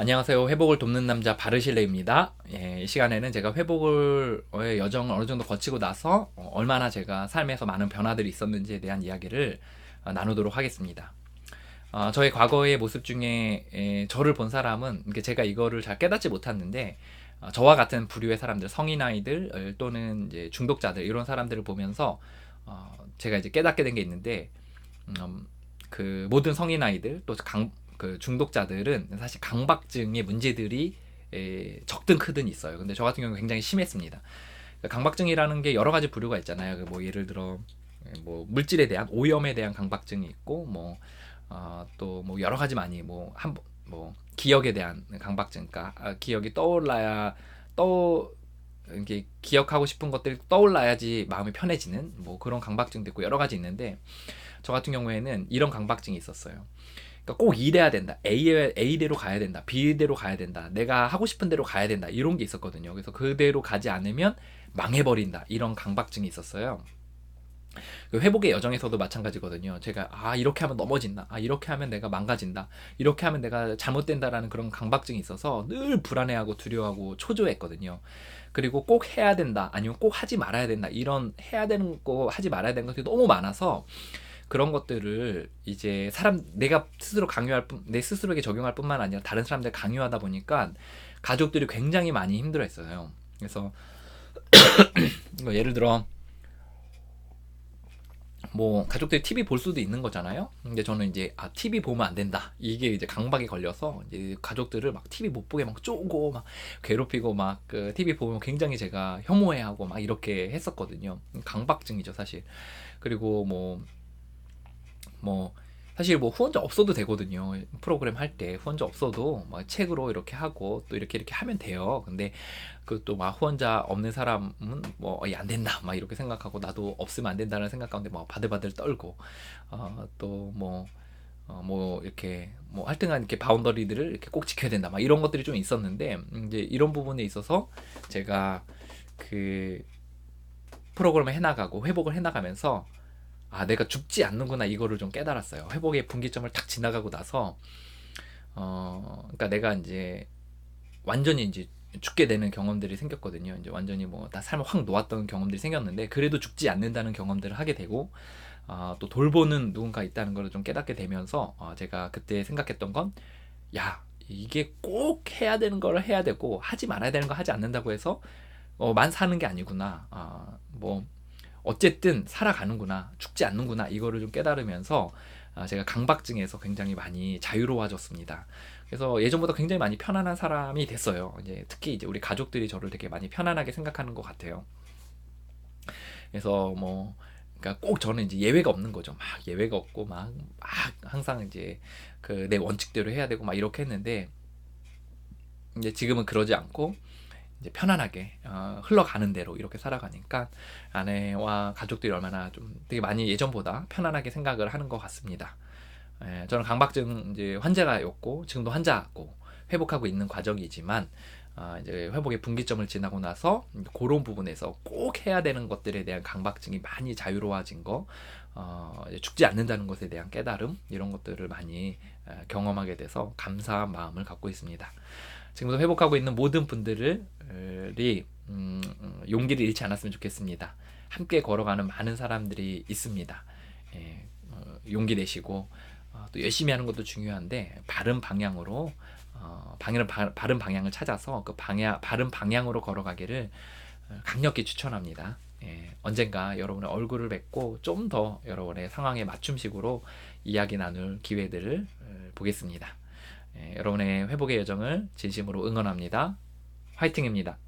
안녕하세요. 회복을 돕는 남자 바르실레입니다. 예, 이 시간에는 제가 회복을 의 여정을 어느 정도 거치고 나서 어, 얼마나 제가 삶에서 많은 변화들이 있었는지에 대한 이야기를 어, 나누도록 하겠습니다. 어, 저의 과거의 모습 중에 에, 저를 본 사람은 제가 이거를 잘 깨닫지 못했는데 어, 저와 같은 부류의 사람들, 성인 아이들 어, 또는 이제 중독자들 이런 사람들을 보면서 어, 제가 이제 깨닫게 된 게 있는데 음, 그 모든 성인 아이들 또 강, 그 중독자들은 사실 강박증의 문제들이 에, 적든 크든 있어요. 근데 저 같은 경우 굉장히 심했습니다. 그 강박증이라는 게 여러 가지 부류가 있잖아요. 그뭐 예를 들어 뭐 물질에 대한 오염에 대한 강박증이 있고 뭐 어, 또 뭐 여러 가지 많이 뭐 한 뭐 기억에 대한 강박증, 그러니까 아, 기억이 떠올라야 떠 이게 기억하고 싶은 것들이 떠올라야지 마음이 편해지는 뭐 그런 강박증도 있고 여러 가지 있는데 저 같은 경우에는 이런 강박증이 있었어요. 그러니까 꼭 이래야 된다. A A대로 가야 된다. B대로 가야 된다. 내가 하고 싶은 대로 가야 된다. 이런 게 있었거든요. 그래서 그대로 가지 않으면 망해버린다. 이런 강박증이 있었어요. 그 회복의 여정에서도 마찬가지거든요. 제가 아 이렇게 하면 넘어진다. 아 이렇게 하면 내가 망가진다. 이렇게 하면 내가 잘못된다라는 그런 강박증이 있어서 늘 불안해하고 두려워하고 초조했거든요. 그리고 꼭 해야 된다. 아니면 꼭 하지 말아야 된다. 이런 해야 되는 거 하지 말아야 되는 것들이 너무 많아서 그런 것들을 이제 사람 내가 스스로 강요할 뿐, 내 스스로에게 적용할 뿐만 아니라 다른 사람들 강요하다 보니까 가족들이 굉장히 많이 힘들어했어요. 그래서 예를 들어 뭐 가족들이 TV 볼 수도 있는 거잖아요. 근데 저는 이제 아 TV 보면 안 된다. 이게 이제 강박이 걸려서 이제 가족들을 막 TV 못 보게 막 쪼고 막 괴롭히고 막 그 TV 보면 굉장히 제가 혐오해하고 막 이렇게 했었거든요. 강박증이죠 사실. 그리고 뭐 뭐 사실 뭐 후원자 없어도 되거든요. 프로그램 할 때 후원자 없어도 막 책으로 이렇게 하고 또 이렇게 이렇게 하면 돼요. 근데 그 또 막 후원자 없는 사람은 뭐안 된다 막 이렇게 생각하고 나도 없으면 안 된다는 생각 가운데 뭐 바들바들 떨고 어, 또뭐 어, 뭐 이렇게 뭐 할등한 이렇게 바운더리들을 이렇게 꼭 지켜야 된다 막 이런 것들이 좀 있었는데 이제 이런 부분에 있어서 제가 그 프로그램을 해나가고 회복을 해나가면서 아 내가 죽지 않는구나 이거를 좀 깨달았어요. 회복의 분기점을 탁 지나가고 나서 어 그러니까 내가 이제 완전히 이제 죽게 되는 경험들이 생겼거든요. 이제 완전히 뭐 다 삶을 확 놓았던 경험들이 생겼는데 그래도 죽지 않는다는 경험들을 하게 되고 어, 또 돌보는 누군가 있다는 걸 좀 깨닫게 되면서 어, 제가 그때 생각했던 건 야 이게 꼭 해야 되는 걸 해야 되고 하지 말아야 되는 거 하지 않는다고 해서 어, 만 사는 게 아니구나. 어, 뭐 어쨌든 살아가는구나 죽지 않는구나 이거를 좀 깨달으면서 아, 제가 강박증에서 굉장히 많이 자유로워졌습니다. 그래서 예전보다 굉장히 많이 편안한 사람이 됐어요. 이제 특히 이제 우리 가족들이 저를 되게 많이 편안하게 생각하는 것 같아요. 그래서 뭐 그러니까 꼭 저는 이제 예외가 없는 거죠. 막 예외가 없고 막, 막 항상 이제 그 내 원칙대로 해야 되고 막 이렇게 했는데 이제 지금은 그러지 않고 이제 편안하게 어, 흘러가는 대로 이렇게 살아가니까 아내와 가족들이 얼마나 좀 되게 많이 예전보다 편안하게 생각을 하는 것 같습니다. 예, 저는 강박증 이제 환자가였고 지금도 환자고 회복하고 있는 과정이지만 어, 이제 회복의 분기점을 지나고 나서 그런 부분에서 꼭 해야 되는 것들에 대한 강박증이 많이 자유로워진 거, 어, 죽지 않는다는 것에 대한 깨달음 이런 것들을 많이 어, 경험하게 돼서 감사한 마음을 갖고 있습니다. 지금도 회복하고 있는 모든 분들이 음, 용기를 잃지 않았으면 좋겠습니다. 함께 걸어가는 많은 사람들이 있습니다. 예, 어, 용기 내시고 어, 또 열심히 하는 것도 중요한데 바른 방향으로 어, 방향을 바, 바른 방향을 찾아서 그 방향 바른 방향으로 걸어가기를 어, 강력히 추천합니다. 예, 언젠가 여러분의 얼굴을 뵙고 좀 더 여러분의 상황에 맞춤식으로 이야기 나눌 기회들을 어, 보겠습니다. 예, 여러분의 회복의 여정을 진심으로 응원합니다. 화이팅입니다.